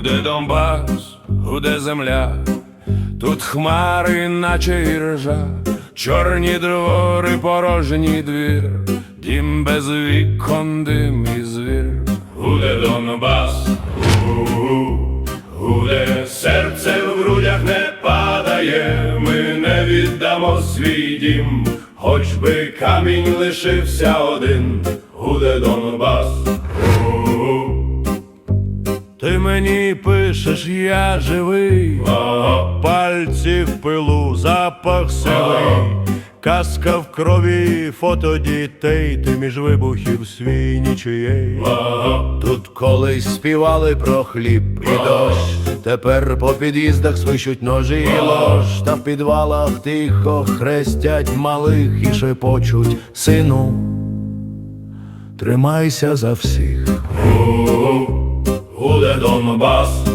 Донбас, гуде земля, тут хмари, наче іржа, чорні двори, порожній двір, дім без вікон, дим і звір. Гуде Донбас, гу-гу, гуде серце в грудях не падає, ми не віддамо свій дім, хоч би камінь лишився один, гуде Донбас. Ти мені пишеш, я живий, пальці в пилу, запах сивий, казка в крові, фото дітей, ти між вибухів свій нічиєй. Тут колись співали про хліб і дощ, тепер по під'їздах свищуть ножі і лож, та в підвалах тихо хрестять малих і шепочуть сину. Тримайся за всіх. I'm a boss.